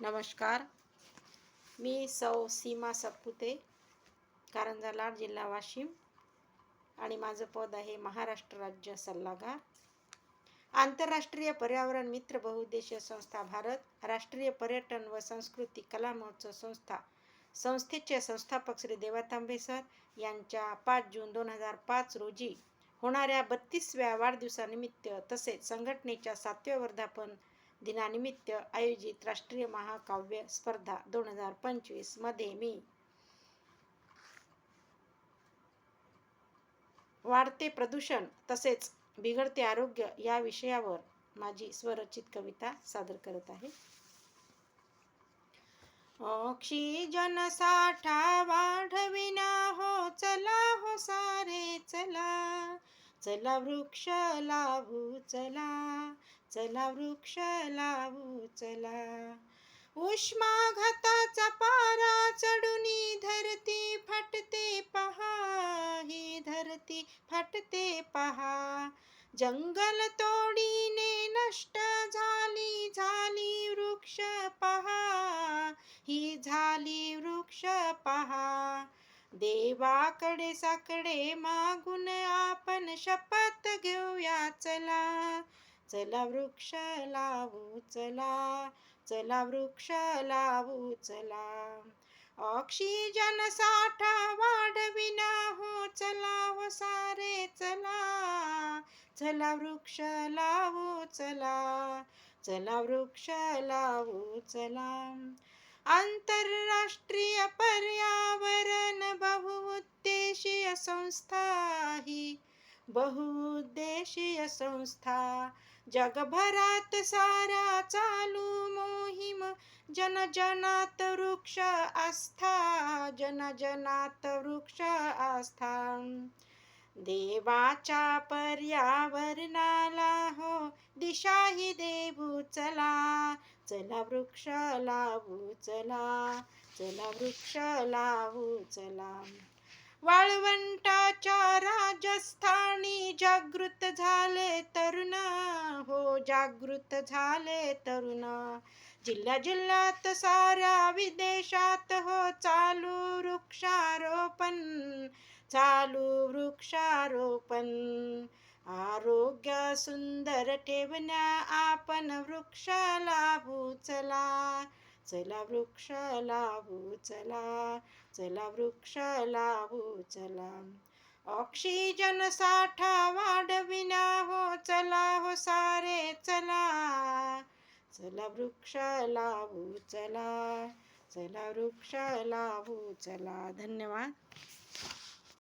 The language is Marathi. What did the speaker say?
नमस्कार. मी सौ सीमा सपुते कारंजा लाड जिल्हा वाशिम आणि माझं पद आहे महाराष्ट्र राज्य सल्लागार. आंतरराष्ट्रीय पर्यावरण मित्र बहुउद्देशीय संस्था भारत राष्ट्रीय पर्यटन व संस्कृती कला महोत्सव संस्था संस्थेचे संस्थापक श्री देवातांबे सर यांच्या पाच जून दोन हजार पाच रोजी होणाऱ्या बत्तीसव्या वाढदिवसानिमित्त तसेच संघटनेच्या सातव्या वर्धापन दिनानिमित्त आयोजित राष्ट्रीय महाकाव्य स्पर्धा दोन हजार पंचवीसमध्ये मी वाढते प्रदूषण तसेच बिघडते आरोग्य या विषयावर माझी स्वरचित कविता सादर करत आहे. ऑक्सिजन साठा वाढविना हो चला हो सारे चला. चला वृक्ष लावू चला. चला वृक्ष लावू चला. उष्माघाताचा पारा चढुनी धरती फाटते पहा. ही धरती फाटते पहा. जंगल तोडीने नष्ट झाली झाली वृक्ष पहा. ही झाली वृक्ष पहा. देवाकडे साकडे मागून आपण शपथ घेऊया. चला चला वृक्ष लावू चला चला वृक्ष लावू चला. ऑक्सिजन साठा वाढविना हो चला हो सारे चला. चला वृक्ष लावू चला. चला वृक्ष लावू चला. आंतरराष्ट्रीय पर्यावरण बहुउद्देशीय संस्था ही. बहुउद्देशीय संस्था. जगभरात सारा चालू मोहीम. जनजनात वृक्ष आस्था. जनजनात वृक्ष आस्था. देवाच्या पर्यावरणाला हो दिशाही देऊ चला. चला वृक्ष लावू चला. चला वृक्ष लावू चला. वाळवंटाच्या राजस्थानी जागृत झाले तरुण. हो जागृत झाले तरुण. जिल्हा जिल्ह्यात साऱ्या विदेशात हो चालू वृक्षारोपण. चालू वृक्षारोपण. आरोग्य सुंदर ठेवण्या आपण वृक्ष लाभू चला चला वृक्ष लावू चला चला वृक्ष लावू चला ऑक्सिजन साठा वाढविना हो चला हो सारे चला. चला वृक्ष लावू चला चला वृक्ष लावू चला धन्यवाद.